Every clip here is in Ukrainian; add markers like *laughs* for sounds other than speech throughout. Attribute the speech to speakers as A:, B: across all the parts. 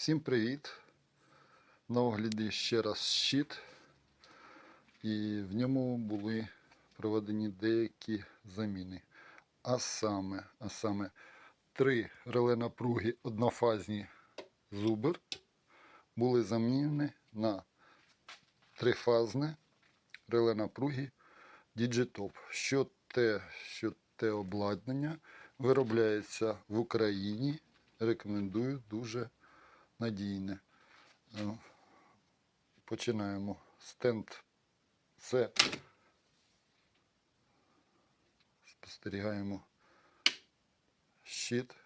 A: Всім привіт! На огляді ще раз щит. І в ньому були проведені деякі заміни. А саме, а саме три реле напруги однофазні зубр були замінені на трифазне реле напруги Digitop. Що те, що те обладнання виробляється в Україні. Рекомендую дуже надійне. Е, Починаємо. Стенд це спостерігаємо щит.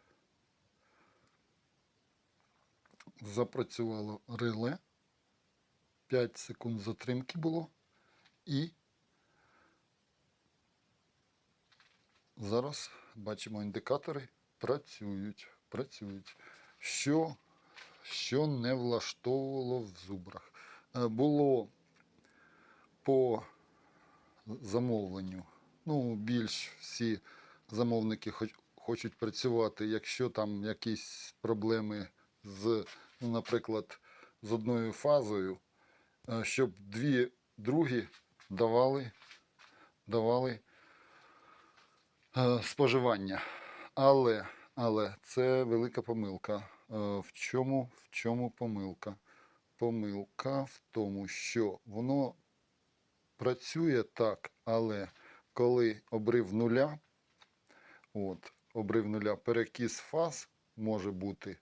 A: Запрацювало реле. 5 секунд затримки було. І зараз бачимо індикатори працюють. Працюють. Що що не влаштовувало в зубрах. Е, Було по замовленню. Ну, більш всі замовники хоч- хочуть працювати, якщо там якісь проблеми з, ну, наприклад, з одною фазою, е, щоб дві другі давали, давали е, споживання. Але, але це велика помилка. Е, В чому, в чому помилка? Помилка в тому, що воно працює так, але коли обрив нуля, от, обрив нуля, перекіс фаз може бути,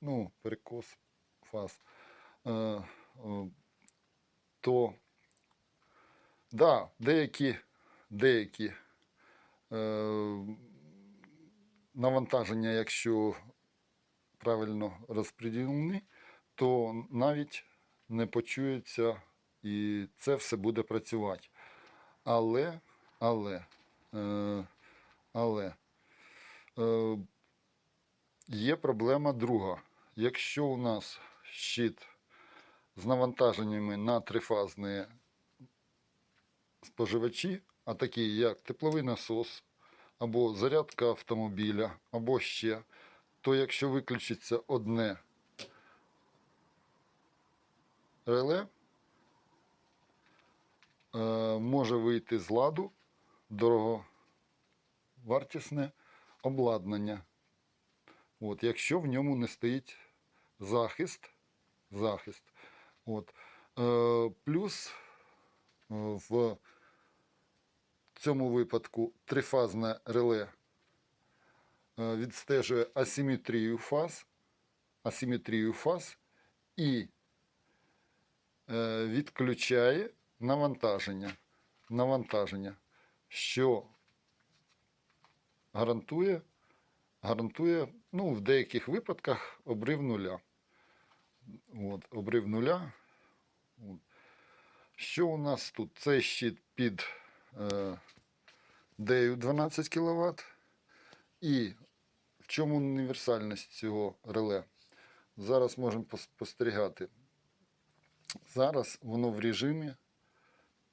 A: ну, перекос фаз, е, е, то да, деякі, деякі е, навантаження, якщо правильно розподілені, то навіть не почується і це все буде працювати. Але, але, е, але е, є проблема друга. Якщо у нас щит з навантаженнями на трифазні споживачі, а такі як тепловий насос, або зарядка автомобіля, або ще, то якщо виключиться одне реле, е, може вийти з ладу дороговартісне обладнання. От, якщо в ньому не стоїть захист, захист. От. Е, плюс е, в цьому випадку трифазне реле відстежує асиметрію фаз, асиметрію фаз і е, відключає навантаження, навантаження, що гарантує, гарантує ну, в деяких випадках обрив нуля. От, обрив нуля. Що у нас тут? Цей щит під е, дею 12 кВт. І в чому універсальність цього реле? Зараз можемо спостерігати. Зараз воно в режимі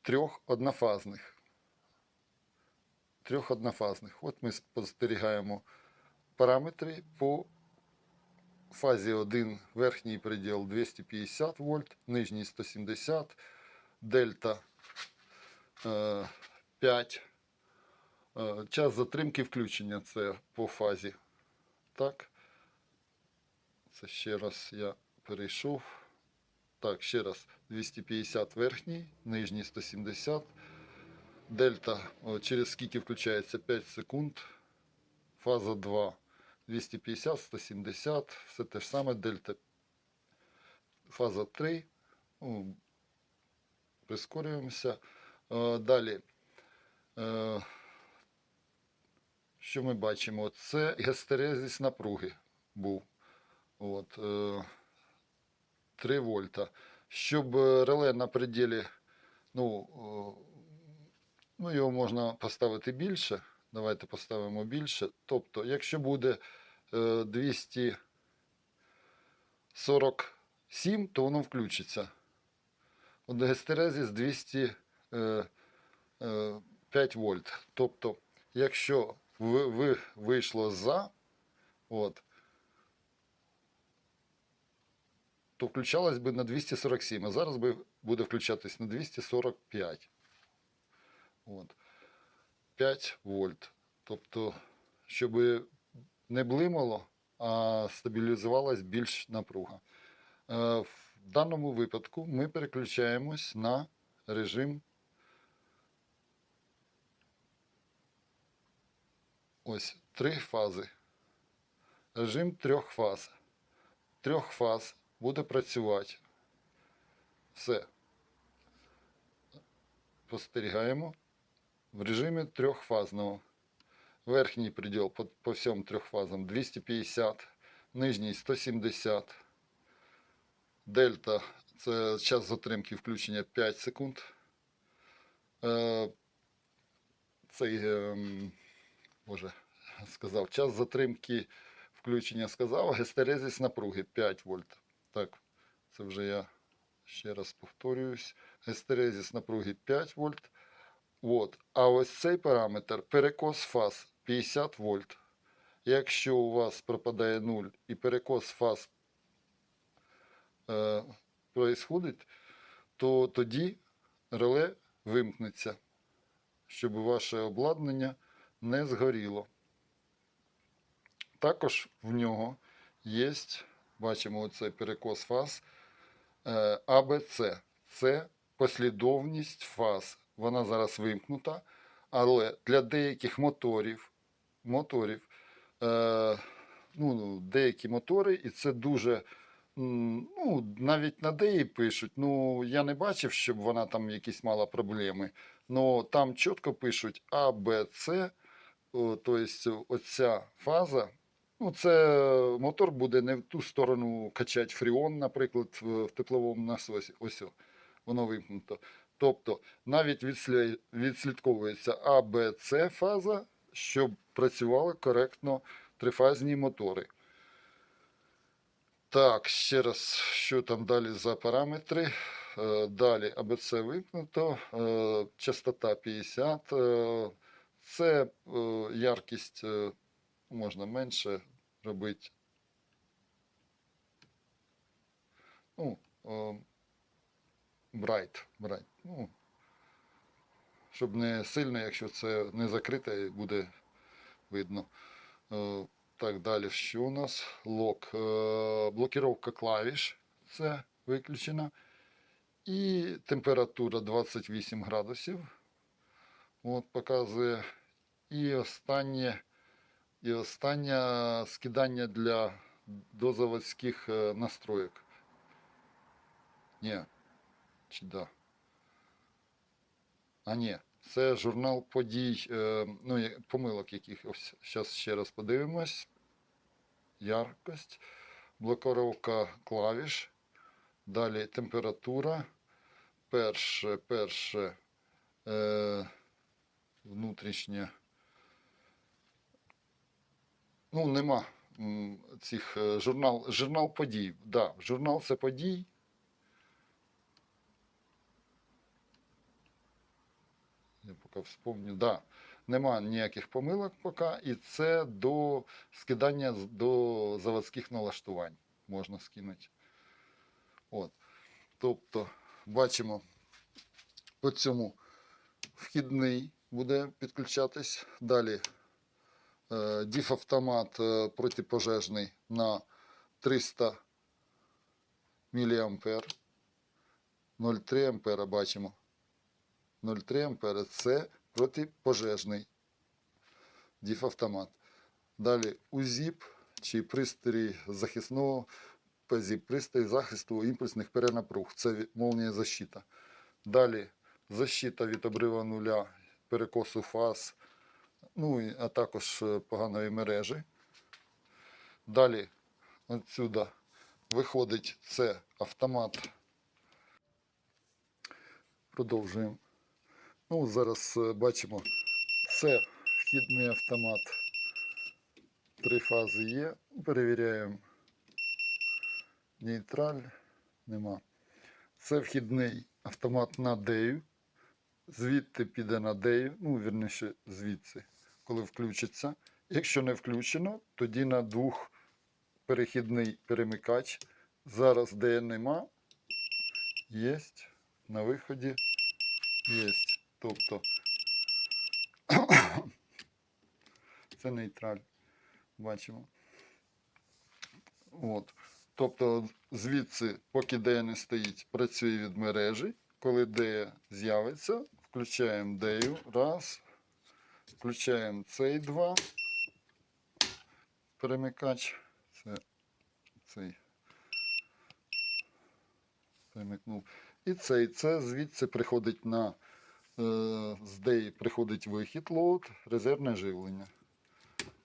A: трьох однофазних. Трьох однофазних. От ми спостерігаємо параметри по фазі 1 верхній предел 250 вольт, нижній 170, дельта е, 5. Е, Час затримки включення це по фазі. Так. Це ще раз я перейшов. Так, ще раз. 250 верхній, нижній 170. Дельта через скільки включається 5 секунд. Фаза 2. 250, 170, все те ж саме, дельта. Фаза 3. Ну, прискорюємося. Е, Далі. Е, Що ми бачимо? Це гестерезис напруги був. От, е, 3 вольта. Щоб е, реле на пределі, ну, е, ну, його можна поставити більше. Давайте поставимо більше. Тобто, якщо буде е, 247, то воно включиться. От гестерезис 205 вольт. Тобто, якщо ви, ви вийшло за, от, то включалась би на 247, а зараз би буде включатись на 245. От. 5 вольт. Тобто, щоб не блимало, а стабілізувалась більш напруга. Е, В даному випадку ми переключаємось на режим ось три фази. Режим трьох фаз. Трьох фаз буде працювати. Все. Спостерігаємо в режимі трьохфазного. Верхній приділ по, по всім трьох фазам 250, нижній 170. Дельта це час затримки включення 5 секунд. Е, цей, боже, сказав, час затримки включення сказав, гестерезис напруги 5 вольт. Так, це вже я ще раз повторююсь. Гестерезис напруги 5 вольт. От. А ось цей параметр перекос фаз 50 вольт. Якщо у вас пропадає 0 і перекос фаз е, происходить, то тоді реле вимкнеться, щоб ваше обладнання не згоріло. Також в нього є, бачимо оцей перекос фаз е, АБЦ. Це послідовність фаз. Вона зараз вимкнута, але для деяких моторів, моторів е, ну, деякі мотори, і це дуже. Ну, навіть на деї пишуть. Ну, я не бачив, щоб вона там якісь мала проблеми. Ну там чітко пишуть А, Б, С. Тобто, оця фаза. Ну, це мотор буде не в ту сторону качати фріон, наприклад, в тепловому насосі. Ось воно вимкнуто. Тобто навіть відслі- відслідковується А, Б, С фаза, щоб працювали коректно трифазні мотори. Так, ще раз, що там далі за параметри. Е, Далі АБЦ вимкнуто, частота 50. Е, Це е, яркість е, можна менше робити. Ну, е, bright, bright. Ну, щоб не сильно, якщо це не закрите, буде видно. Е, Так, далі що у нас? Лок. Е, Блокіровка клавіш. Це виключена. І температура 28 градусів. От показує. І останнє, і останнє скидання для дозаводських е, настроєк. Ні. Чи да? А ні, це журнал подій, е, ну, помилок якихось. Зараз ще раз подивимось. Яркость, блокировка клавіш, далі температура. Перше, перше е, внутрішнє. Ну, нема цих е, журнал, журнал подій. Да, журнал це подій. Я поки вспомню, да. Нема ніяких помилок поки, і це до скидання до заводських налаштувань можна скинути. От. Тобто, бачимо, по цьому вхідний буде підключатись. Далі е, діф-автомат е, протипожежний на 300 мА. 0,3 ампера бачимо. 0,3 ампера це протипожежний діф-автомат. Далі УЗІП чи пристрій захисного ПЗІП, пристрій захисту імпульсних перенапруг. Це молнія защита. Далі защита від обрива нуля, перекосу фаз, ну а також е, поганої мережі. Далі отсюда виходить це автомат. Продовжуємо. Ну, зараз е, бачимо, це вхідний автомат. Три фази є. Перевіряємо. Нейтраль нема. Це вхідний автомат на дею. Звідти піде на дею, ну, вірніше, звідси, коли включиться. Якщо не включено, тоді на двох перехідний перемикач Зараз де нема, є, на виході є. Тобто *coughs* це нейтраль. Бачимо. От. Тобто звідси, поки D не стоїть, працює від мережі. Коли D з'явиться, включаємо D. Раз. Включаємо цей два. Перемикач. Це цей. Перемикнув. І цей. Це звідси приходить на е, з D приходить вихід лоуд, резервне живлення.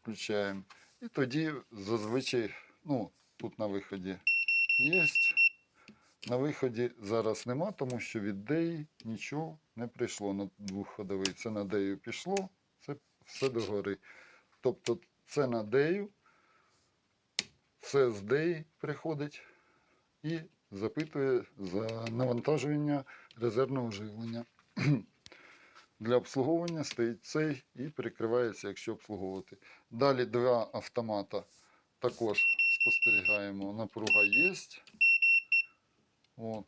A: Включаємо. І тоді зазвичай, ну, тут на виході є. На виході зараз нема, тому що від деї нічого не прийшло на двохходовий. Це на дею пішло, це все догори. Тобто це на дею, це з деї приходить і запитує за навантаження резервного живлення. *clears throat* Для обслуговування стоїть цей і перекривається, якщо обслуговувати. Далі два автомата також спостерігаємо. Напруга є. От.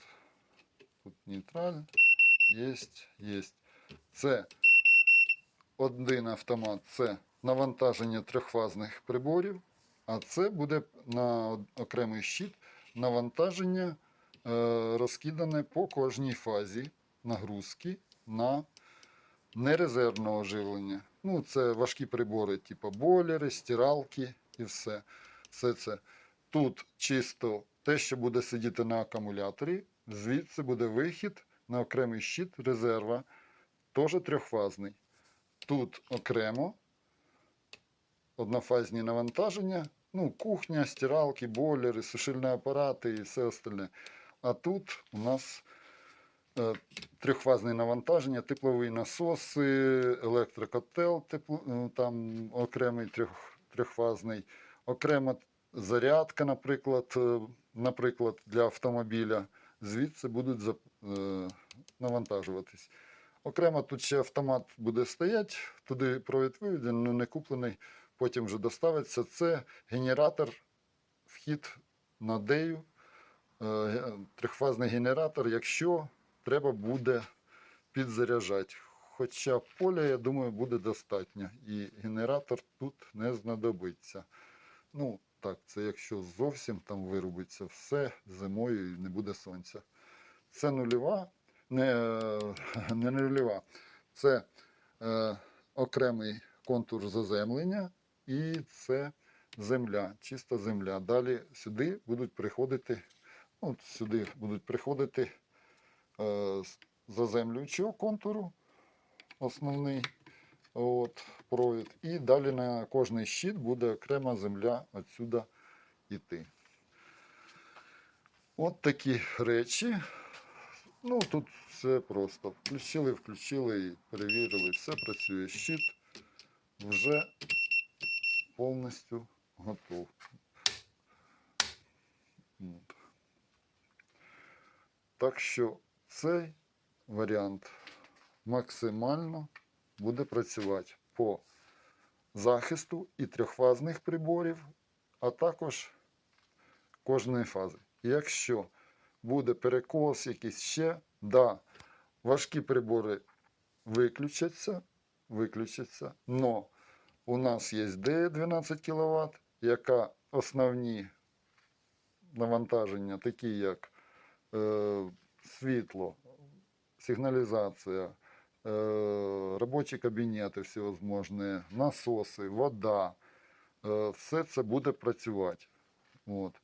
A: Тут нейтраль. Є, є. Це один автомат це навантаження трьохфазних приборів, а це буде на окремий щит навантаження е, розкидане по кожній фазі нагрузки на нерезервного живлення. Ну, це важкі прибори, типу бойлери, стиралки і все. все це. Тут чисто те, що буде сидіти на акумуляторі, звідси буде вихід на окремий щит резерва, теж трьохфазний. Тут окремо однофазні навантаження, ну, кухня, стиралки, бойлери, сушильні апарати і все остальне. А тут у нас е, трьохфазне навантаження, теплові насоси, електрокотел, тепло, е, там окремий трьох, трьохфазний, окрема зарядка, наприклад, е, наприклад, для автомобіля. Звідси будуть е, навантажуватись. Окремо тут ще автомат буде стояти, туди провід виведений, ну не куплений, потім вже доставиться. Це генератор, вхід на дею, е, трьохфазний генератор, якщо треба буде підзаряджати. Хоча поля, я думаю, буде достатньо. І генератор тут не знадобиться. Ну, так, це якщо зовсім там вирубиться все зимою і не буде сонця. Це нульова, не, е, *laughs* не нульова. Це е, окремий контур заземлення і це земля, чиста земля. Далі сюди будуть приходити, ну, сюди будуть приходити е, заземлюючого контуру, основний от, провід. І далі на кожний щит буде окрема земля отсюда йти. От такі речі. Ну, тут все просто. Включили, включили і перевірили. Все працює. Щит вже повністю готов. От. Так що цей варіант максимально буде працювати по захисту і трьохфазних приборів, а також кожної фази. Якщо буде перекос якийсь ще, да, важкі прибори виключаться, виключаться, но у нас є D 12 кВт, яка основні навантаження, такі як е, світло, сигналізація, робочі кабінети всевозможні, насоси, вода, е, все це буде працювати. От.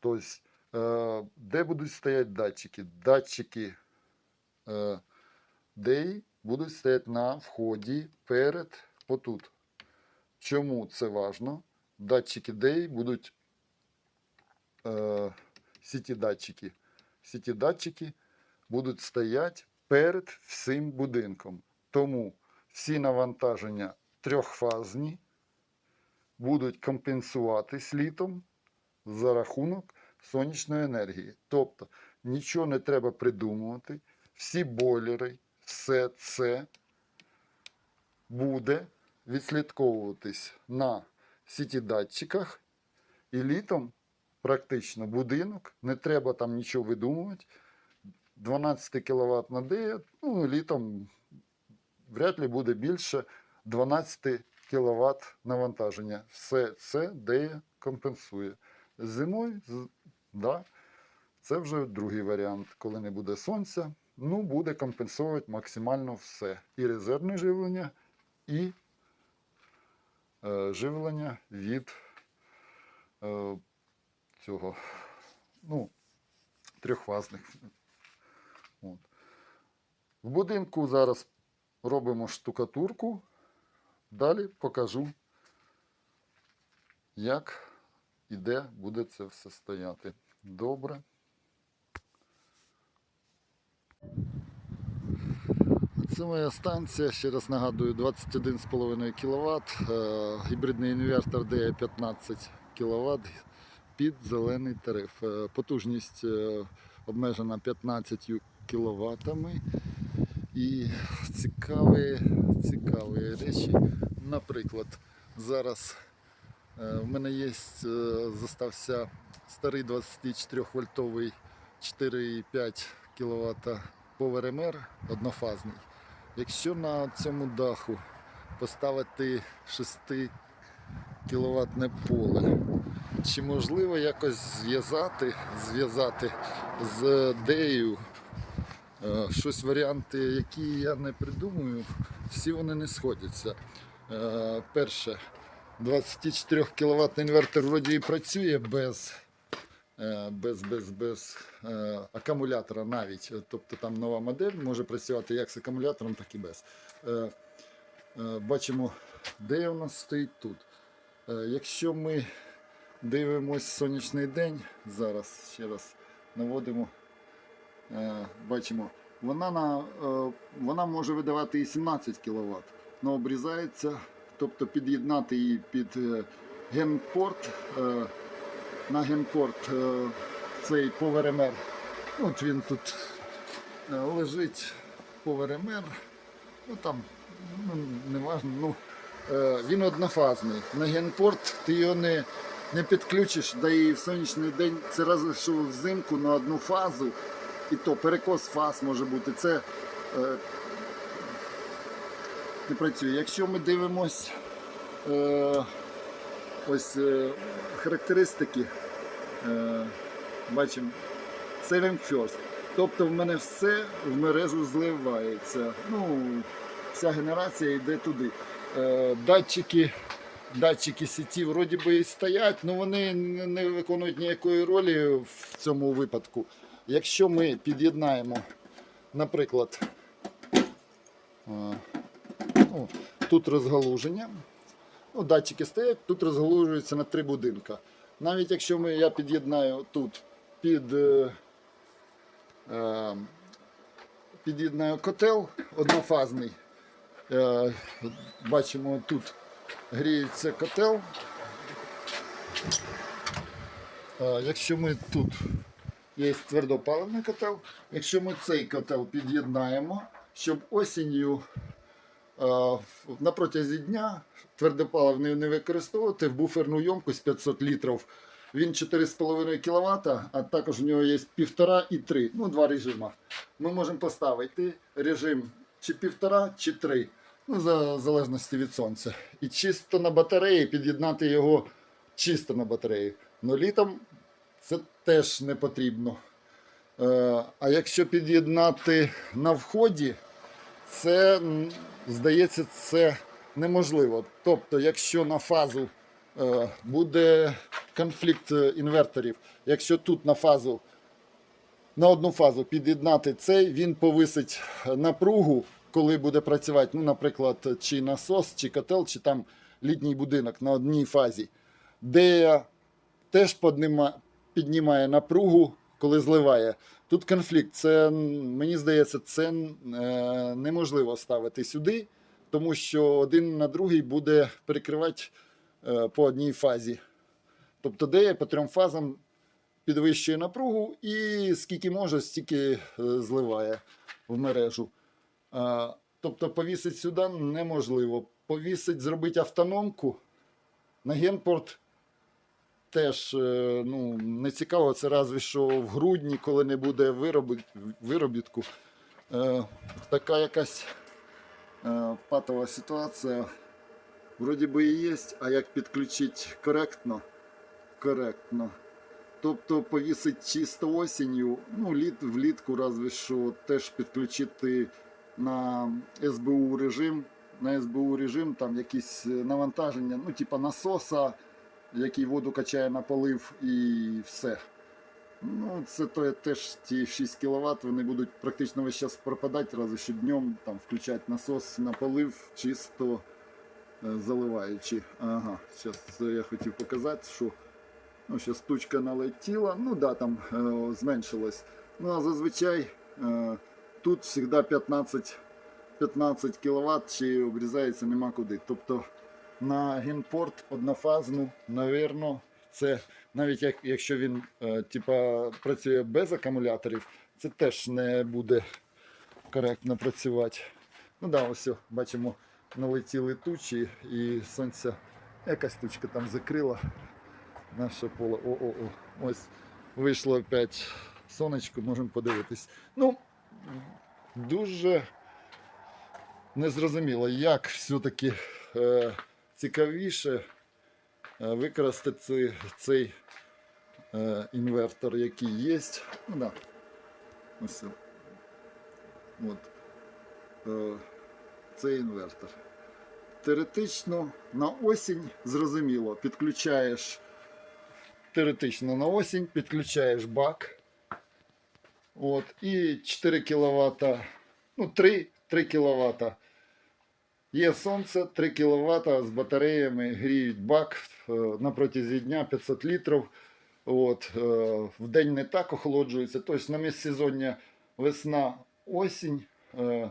A: Тобто, е, де будуть стояти датчики? Датчики е, DEI будуть стояти на вході перед отут. Чому це важно? Датчики DEI будуть е, сіті датчики. Сіті датчики будуть стояти перед всім будинком. Тому всі навантаження трьохфазні будуть компенсуватись літом за рахунок сонячної енергії. Тобто нічого не треба придумувати. Всі бойлери, все це буде відслідковуватись на сіті датчиках, і літом практично будинок, не треба там нічого видумувати. 12 кВт на ДЕ, ну, літом вряд ли буде більше 12 кВт навантаження. Все це ДЕ компенсує. Зимою, да, це вже другий варіант. Коли не буде сонця, ну, буде компенсувати максимально все. І резервне живлення, і е, живлення від е, цього ну, трьохфазних. От. В будинку зараз робимо штукатурку. Далі покажу, як і де буде це все стояти. Добре. Це моя станція, ще раз нагадую, 21,5 кВт, е, гібридний інвертор DE 15 кВт під зелений тариф. Е, Потужність е, обмежена 15 кВт. І цікаві, цікаві речі. Наприклад, зараз е, в мене є, е, зостався старий 24 вольтовий 4,5 кВт поверемер однофазний. Якщо на цьому даху поставити 6 кіловатне поле, чи можливо якось зв'язати, зв'язати з дею е, щось варіанти, які я не придумую, всі вони не сходяться. Е, Перше, 24 кВт інвертор вроді і працює без, е, без, без, без е, акумулятора навіть. Тобто там нова модель може працювати як з акумулятором, так і без. Е, е, Бачимо, де у нас стоїть тут. Е, Якщо ми дивимось сонячний день, зараз ще раз наводимо, е, бачимо, вона, на, е, вона може видавати і 17 кВт, але обрізається, тобто під'єднати її під е, генпорт, е, на генпорт е, цей поверемер. От він тут е, лежить поверемер, ну там ну, не важно, ну, е, він однофазний. На генпорт ти його не, не підключиш, да і в сонячний день це разве що взимку на одну фазу, і то перекос фаз може бути. Це е, не працює. Якщо ми дивимось е, ось е, характеристики, е, бачимо Saving First. Тобто в мене все в мережу зливається. Ну, вся генерація йде туди. Е, датчики, датчики сіті вроді би і стоять, але вони не не виконують ніякої ролі в цьому випадку. Якщо ми під'єднаємо, наприклад, е, ну, тут розгалуження, ну, датчики стоять, тут розгалужуються на три будинка. Навіть якщо ми, я під'єднаю тут під е, е, під'єднаю котел однофазний. Е, бачимо, тут гріється котел. Е, якщо ми тут є твердопаливний котел, якщо ми цей котел під'єднаємо, щоб осінню е, на протязі дня твердопаливний не використовувати в буферну ємкость 500 літрів. Він 4,5 кВт, а також в нього є 1,5 і 3, ну два режими. Ми можемо поставити режим чи 1,5, чи 3, ну, за залежності від сонця. І чисто на батареї під'єднати його чисто на батареї. Но літом це теж не потрібно. Е, а якщо під'єднати на вході, це здається це неможливо. Тобто, якщо на фазу е, буде конфлікт е, інверторів, якщо тут на фазу на одну фазу під'єднати цей, він повисить напругу, коли буде працювати, ну, наприклад, чи насос, чи котел, чи там літній будинок на одній фазі, де теж підніма, піднімає напругу, коли зливає. Тут конфлікт. Це, мені здається, це е, неможливо ставити сюди, тому що один на другий буде перекривати е, по одній фазі. Тобто, де по трьом фазам підвищує напругу і скільки може, стільки е, зливає в мережу. А, Тобто повісити сюди неможливо. Повісить, зробити автономку на генпорт теж е, ну, не цікаво, це разве що в грудні, коли не буде виробітку. Е, така якась е, патова ситуація. Вроді би і є, а як підключити коректно? Коректно. Тобто повісить чисто осінню, ну, літ, влітку разве що теж підключити на СБУ режим. На СБУ режим там якісь навантаження, ну, типа насоса, який воду качає на полив і все. Ну, це то, теж ті 6 кВт, вони будуть практично весь час пропадати, разве що днем там включати насос на полив, чисто е, заливаючи. Ага, зараз це я хотів показати, що ну, зараз тучка налетіла, ну да, там е, зменшилось. Ну а зазвичай е, тут завжди 15, 15 кВт чи обрізається нема куди. Тобто на генпорт однофазну, навірно, це навіть як, якщо він е, типа, працює без акумуляторів, це теж не буде коректно працювати. Ну да, ось бачимо, налетіли тучі і сонця якась тучка там закрила наше поле. О-о-о. Ось вийшло опять сонечко, можемо подивитись. Ну, дуже незрозуміло, як все-таки е, цікавіше е, використати цей, е, інвертор, який є. Ну, да. Ось. От. Е, цей інвертор. Теоретично на осінь зрозуміло, підключаєш теоретично на осінь, підключаєш бак. От, і 4 кВт, ну 3, 3 кВт. Є сонце, 3 кВт з батареями гріють бак е, на протязі дня 500 літрів. От, е, в день не так охолоджується. Тобто на міжсезоння весна, осінь е,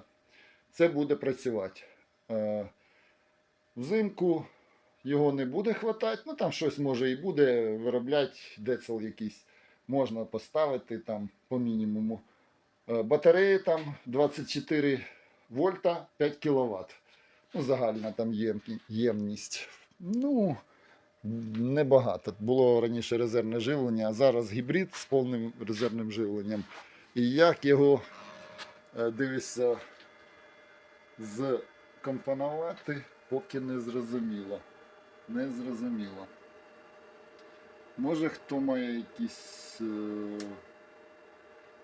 A: це буде працювати. Взимку його не буде хватати, ну там щось може і буде виробляти, децл якийсь можна поставити там по мінімуму. Батареї там 24 вольта 5 кВт. Загальна там єм- ємність. Ну, небагато. Було раніше резервне живлення, а зараз гібрид з повним резервним живленням. І як його е, дивишся закомпонувати, поки не зрозуміло. Не зрозуміло. Може хто має якісь. Е...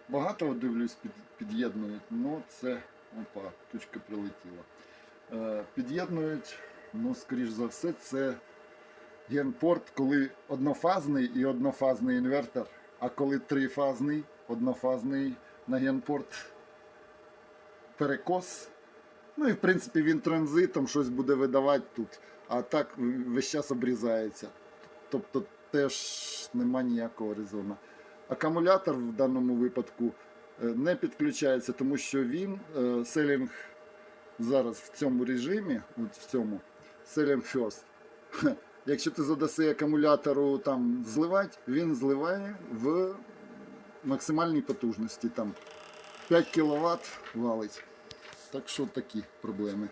A: Багато дивлюсь, під, під'єднують. Ну це. Опа, тучка прилетіла. Е, під'єднують, ну, скоріш за все, це генпорт, коли однофазний і однофазний інвертор, а коли трифазний, однофазний на генпорт перекос. Ну і в принципі він транзитом щось буде видавати тут, а так весь час обрізається. Тобто теж нема ніякого резону. Акумулятор в даному випадку е, не підключається, тому що він е, селінг зараз в цьому режимі, от в цьому Selling First. Якщо ти задаси акумулятору там зливати, він зливає в максимальній потужності. Там 5 кВт валить. Так що такі проблеми.